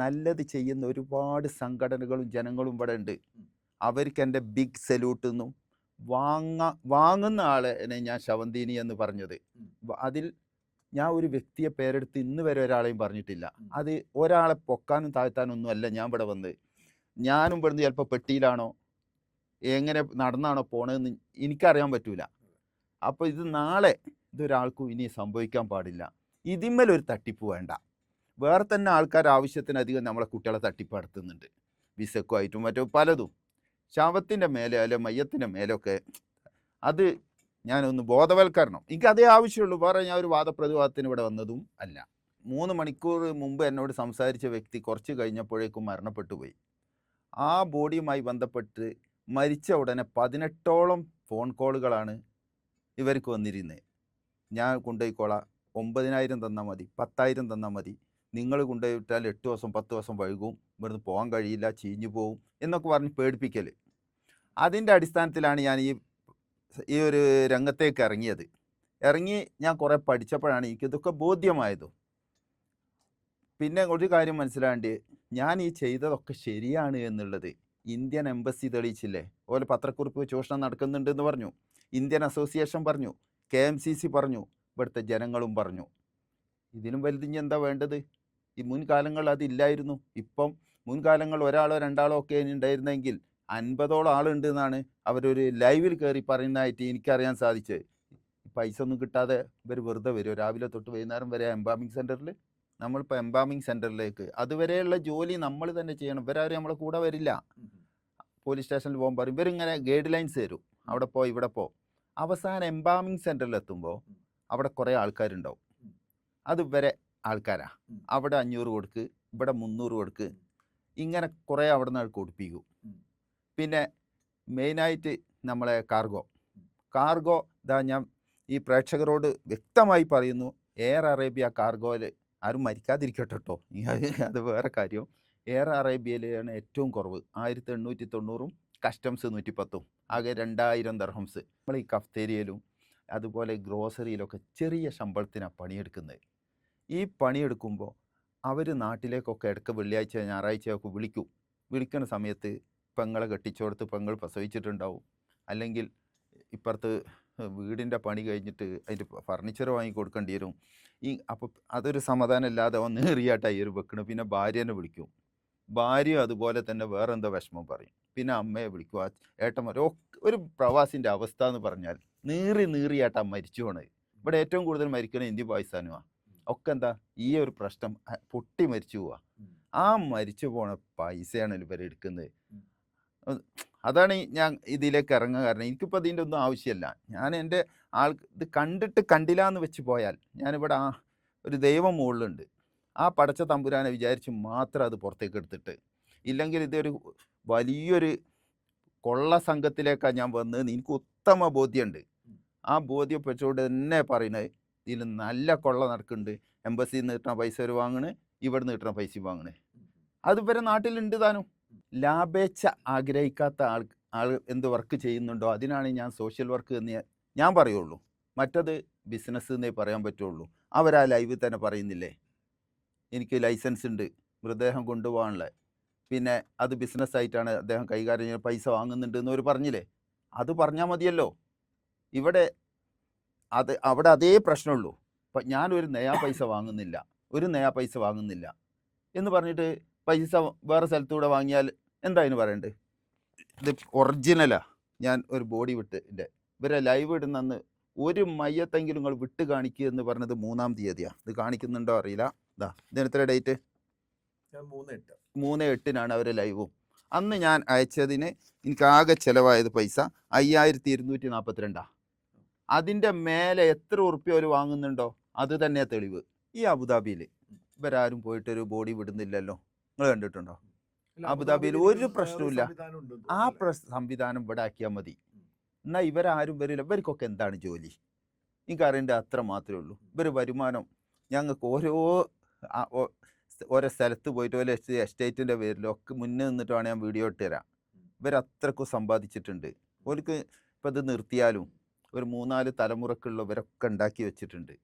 നല്ലത് ചെയ്യുന്ന ഒരുപാട് സംഘടനകളും ജനങ്ങളും ഇവിടെ ഉണ്ട്. അവർക്ക് എന്റെ ബിഗ് സല്യൂട്ട് എന്നും വാങ്ങ വാങ്ങുന്ന ആളെ ഞാൻ ശവന്തീനി എന്ന് പറഞ്ഞത്. അതിൽ ഞാൻ ഒരു വ്യക്തിയെ പേരെടുത്ത് ഇന്ന് വരെ ഒരാളെയും പറഞ്ഞിട്ടില്ല. അത് ഒരാളെ പൊക്കാനും താഴ്ത്താനും ഒന്നും അല്ല ഞാൻ ഇവിടെ വന്ന്. ഞാനും ഇവിടുന്ന് ചിലപ്പോൾ പെട്ടിയിലാണോ എങ്ങനെ നടന്നാണോ പോണതെന്ന് എനിക്കറിയാൻ പറ്റൂല. അപ്പോൾ ഇത് നാളെ ഇതൊരാൾക്കും ഇനി സംഭവിക്കാൻ പാടില്ല. ഇതിന്മേലൊരു തട്ടിപ്പ് വേണ്ട. വേറെ തന്നെ ആൾക്കാർ ആവശ്യത്തിനധികം നമ്മളെ കുട്ടികളെ തട്ടിപ്പടുത്തുന്നുണ്ട്. വിസക്കും ആയിട്ടും മറ്റോ പലതും. ശവത്തിന്റെ മേലെ അല്ലെ മയ്യത്തിന്റെ മേലൊക്കെ അത് ഞാനൊന്ന് ബോധവൽക്കരണം. എനിക്ക് അതേ ആവശ്യമുള്ളൂ. വേറെ ഞാൻ ഒരു വാദപ്രതിവാദത്തിന് ഇവിടെ വന്നതും അല്ല. മൂന്ന് മണിക്കൂർ മുമ്പ് എന്നോട് സംസാരിച്ച വ്യക്തി കുറച്ച് കഴിഞ്ഞപ്പോഴേക്കും മരണപ്പെട്ടു പോയി. ആ ബോഡിയുമായി ബന്ധപ്പെട്ട് മരിച്ച ഉടനെ പതിനെട്ടോളം ഫോൺ കോളുകളാണ് ഇവർക്ക് വന്നിരുന്നത്. ഞാൻ കൊണ്ടുപോയിക്കോളാം. ഒമ്പതിനായിരം തന്നാൽ മതി. പത്തായിരം തന്നാൽ മതി. നിങ്ങൾ കൊണ്ടുപോയിട്ടാൽ എട്ട് ദിവസം പത്ത് ദിവസം വൈകും. ഇവിടുന്ന് പോകാൻ കഴിയില്ല ചീഞ്ഞു പോകും എന്നൊക്കെ പറഞ്ഞ് പേടിപ്പിക്കൽ. അതിന്റെ അടിസ്ഥാനത്തിലാണ് ഞാൻ ഈ ഈ ഒരു രംഗത്തേക്ക് ഇറങ്ങിയത്. ഇറങ്ങി ഞാൻ കുറേ പഠിച്ചപ്പോഴാണ് എനിക്കിതൊക്കെ ബോധ്യമായത്. പിന്നെ ഒരു കാര്യം മനസ്സിലാണ്ട് ഞാൻ ഈ ചെയ്തതൊക്കെ ശരിയാണ് എന്നുള്ളത്. ഇന്ത്യൻ എംബസി തെളിയിച്ചില്ലേ? അതുപോലെ പത്രക്കുറിപ്പ് ചൂഷണം നടക്കുന്നുണ്ടെന്ന് പറഞ്ഞു. ഇന്ത്യൻ അസോസിയേഷൻ പറഞ്ഞു. കെ എം സി സി പറഞ്ഞു. ഇവിടുത്തെ ജനങ്ങളും പറഞ്ഞു. ഇതിനും വലുതിഞ്ഞ് എന്താ വേണ്ടത്? ഈ മുൻകാലങ്ങളിൽ അതില്ലായിരുന്നു ഇപ്പം മുൻകാലങ്ങൾ ഒരാളോ രണ്ടാളോ ഒക്കെ ഉണ്ടായിരുന്നെങ്കിൽ അൻപതോളം ആളുണ്ട് എന്നാണ് അവരൊരു ലൈവിൽ കയറി പറയുന്നതായിട്ട് എനിക്കറിയാൻ സാധിച്ചത്. പൈസ ഒന്നും കിട്ടാതെ ഇവർ വെറുതെ വരും. രാവിലെ തൊട്ട് വൈകുന്നേരം വരെ എംബാമിങ് സെന്ററിൽ നമ്മളിപ്പോൾ എംബാമിങ് സെന്ററിലേക്ക് അതുവരെയുള്ള ജോലി നമ്മൾ തന്നെ ചെയ്യണം. ഇവരാരും നമ്മളെ കൂടെ വരില്ല. പോലീസ് സ്റ്റേഷനിൽ പോകാൻ പറയും ഇവരിങ്ങനെ ഗൈഡ് ലൈൻസ് തരും. അവിടെ പോ ഇവിടെ പോ. അവസാനം എംബാമിങ് സെന്ററിൽ എത്തുമ്പോൾ അവിടെ കുറേ ആൾക്കാരുണ്ടാവും. അത് ഇവരെ ആൾക്കാരാ. അവിടെ അഞ്ഞൂറ് കൊടുക്ക് ഇവിടെ മുന്നൂറ് കൊടുക്ക് ഇങ്ങനെ കുറേ അവിടെ നിന്ന് കൊടുപ്പിക്കും പിന്നെ മെയിനായിട്ട് നമ്മളെ കാർഗോ. കാർഗോ ഇതാ ഞാൻ ഈ പ്രേക്ഷകരോട് വ്യക്തമായി പറയുന്നു എയർ അറേബ്യ കാർഗോയിൽ ആരും മരിക്കാതിരിക്കട്ടെ കേട്ടോ അത് വേറെ കാര്യം. എയർ അറേബ്യയിലാണ് ഏറ്റവും കുറവ്. ആയിരത്തി എണ്ണൂറ്റി തൊണ്ണൂറും കസ്റ്റംസ് നൂറ്റി പത്തും ആകെ രണ്ടായിരം ദർഹംസ്. നമ്മൾ ഈ കഫ്തേരിയയിലും അതുപോലെ ഗ്രോസറിയിലൊക്കെ ചെറിയ ശമ്പളത്തിനാണ് പണിയെടുക്കുന്നത്. ഈ പണിയെടുക്കുമ്പോൾ അവർ നാട്ടിലേക്കൊക്കെ ഇടയ്ക്ക് വെള്ളിയാഴ്ച ഞായറാഴ്ചയൊക്കെ വിളിക്കും. വിളിക്കുന്ന സമയത്ത് പെങ്ങളെ കെട്ടിച്ചോടത്ത് പെങ്ങൾ പ്രസവിച്ചിട്ടുണ്ടാവും. അല്ലെങ്കിൽ ഇപ്പുറത്ത് വീടിന്റെ പണി കഴിഞ്ഞിട്ട് അതിന്റെ ഫർണിച്ചർ വാങ്ങി കൊടുക്കേണ്ടി വരും. ഈ അപ്പോൾ അതൊരു സമാധാനം ഇല്ലാതെ ഒന്ന് എറിയാട്ടായി ഒരു വെക്കണം. പിന്നെ ഭാര്യനെ വിളിക്കും. ഭാര്യ അതുപോലെ തന്നെ വേറെ എന്തോ വിഷമം പറയും. പിന്നെ അമ്മയെ വിളിക്കും. ആ ഏട്ടന്മാർ ഒരു പ്രവാസിന്റെ അവസ്ഥ എന്ന് പറഞ്ഞാൽ നീറി നീറിയാട്ടാ മരിച്ചു പോണത്. ഇവിടെ ഏറ്റവും കൂടുതൽ മരിക്കുന്നത് ഇന്ത്യ പാകിസ്ഥാനുമാണ് ഒക്കെ എന്താ ഈ ഒരു പ്രശ്നം പൊട്ടി മരിച്ചു പോവാ. ആ മരിച്ചു പോണ പൈസയാണ് ഇവർ എടുക്കുന്നത്. അതാണ് ഈ ഞാൻ ഇതിലേക്ക് ഇറങ്ങാൻ കാരണം. എനിക്കിപ്പോൾ അതിന്റെ ഒന്നും ആവശ്യമില്ല ഞാൻ എന്റെ ആൾ ഇത് കണ്ടിട്ട് കണ്ടില്ല എന്ന് വെച്ച് പോയാൽ ഞാനിവിടെ ആ ഒരു ദൈവം മുകളിലുണ്ട്. ആ പടച്ച തമ്പുരാനെ വിചാരിച്ച് മാത്രം അത് പുറത്തേക്ക് എടുത്തിട്ട്. ഇല്ലെങ്കിൽ ഇതൊരു വലിയൊരു കൊള്ള സംഘത്തിലേക്കാണ് ഞാൻ വന്നത് എനിക്ക് ഉത്തമ ബോധ്യമുണ്ട്. ആ ബോധ്യപ്പെട്ടുകൊണ്ട് തന്നെ പറയുന്നത് ഇതിൽ നല്ല കൊള്ള നടക്കുന്നുണ്ട് എംബസിയിൽ നിന്ന് കിട്ടുന്ന പൈസ ഒരു വാങ്ങണ് ഇവിടെ നിന്ന് കിട്ടുന്ന പൈസ വാങ്ങണ്. അത് ഇവരെ നാട്ടിലുണ്ട് താനും. ലാഭേച്ഛ ആഗ്രഹിക്കാത്ത ആൾ ആൾ എന്ത് വർക്ക് ചെയ്യുന്നുണ്ടോ അതിനാണ് ഞാൻ സോഷ്യൽ വർക്ക് എന്ന് ഞാൻ- പറയുള്ളൂ. മറ്റത് ബിസിനസ് എന്നേ പറയാൻ പറ്റുള്ളൂ. അവരാ ലൈവിൽ തന്നെ പറയുന്നില്ലേ? എനിക്ക് ലൈസൻസ് ഉണ്ട് മൃതദേഹം കൊണ്ടുപോകാനുള്ള പിന്നെ അത് ബിസിനസ്സായിട്ടാണ് അദ്ദേഹം കൈകാര്യം ചെയ്യുന്ന പൈസ വാങ്ങുന്നുണ്ട് എന്ന് അവർ പറഞ്ഞില്ലേ? അത് പറഞ്ഞാൽ മതിയല്ലോ. ഇവിടെ അത് അവിടെ അതേ പ്രശ്നമുള്ളൂ. ഇപ്പം ഞാനൊരു നയാ പൈസ വാങ്ങുന്നില്ല. ഒരു നയാ പൈസ വാങ്ങുന്നില്ല. എന്ന് പറഞ്ഞിട്ട് പൈസ വേറെ സ്ഥലത്തൂടെ വാങ്ങിയാൽ എന്താ അതിന് പറയണ്ടത് ഇത് ഒറിജിനലാ. ഞാൻ ഒരു ബോഡി വിട്ട് എന്റെ ഇവരെ ലൈവ് ഇടുന്നന്ന് ഒരു മയ്യത്തെങ്കിലും നിങ്ങൾ വിട്ട് കാണിക്കുക എന്ന് പറഞ്ഞത് മൂന്നാം തീയതിയാണ് ഇത് കാണിക്കുന്നുണ്ടോ അറിയില്ല. ഇതാ ഇതിന് എത്ര ഡേറ്റ്? ഞാൻ മൂന്ന് എട്ട്. മൂന്ന് എട്ടിനാണ് അവരെ ലൈവും. അന്ന് ഞാൻ അയച്ചതിന് എനിക്ക് ആകെ ചിലവായത് പൈസ അയ്യായിരത്തി ഇരുന്നൂറ്റി നാൽപ്പത്തിരണ്ടാ. അതിന്റെ മേലെ എത്ര ഉറുപ്പ്യ അവർ വാങ്ങുന്നുണ്ടോ? അത് തന്നെ തെളിവ്. ഈ അബുദാബിയിൽ ഇവരാരും പോയിട്ടൊരു ബോഡി വിടുന്നില്ലല്ലോ. നിങ്ങൾ കണ്ടിട്ടുണ്ടോ? അബുദാബിയിൽ ഒരു പ്രശ്നമില്ല പ്രശ്നവുമില്ല. ആ സംവിധാനം ഇവിടെ ആക്കിയാൽ മതി. എന്നാൽ ഇവരാരും വരില്ല. ഇവർക്കൊക്കെ എന്താണ് ജോലി? എനിക്കറിയേണ്ട അത്ര മാത്രമേ ഉള്ളൂ. ഇവർ വരുമാനം ഞങ്ങൾക്ക് ഓരോ ഓരോ സ്ഥലത്ത് പോയിട്ട് ഓരോ എസ്റ്റേറ്റിന്റെ പേരിലൊക്കെ മുന്നേ നിന്നിട്ടാണ് ഞാൻ വീഡിയോ ഇട്ട് തരാം ഇവരത്രക്കും സമ്പാദിച്ചിട്ടുണ്ട്. ഓർക്ക് ഇപ്പം ഇത് നിർത്തിയാലും ഒരു മൂന്നാൽ തലമുറക്കുള്ളവരൊക്കെ ഉണ്ടാക്കി വെച്ചിട്ടുണ്ട്.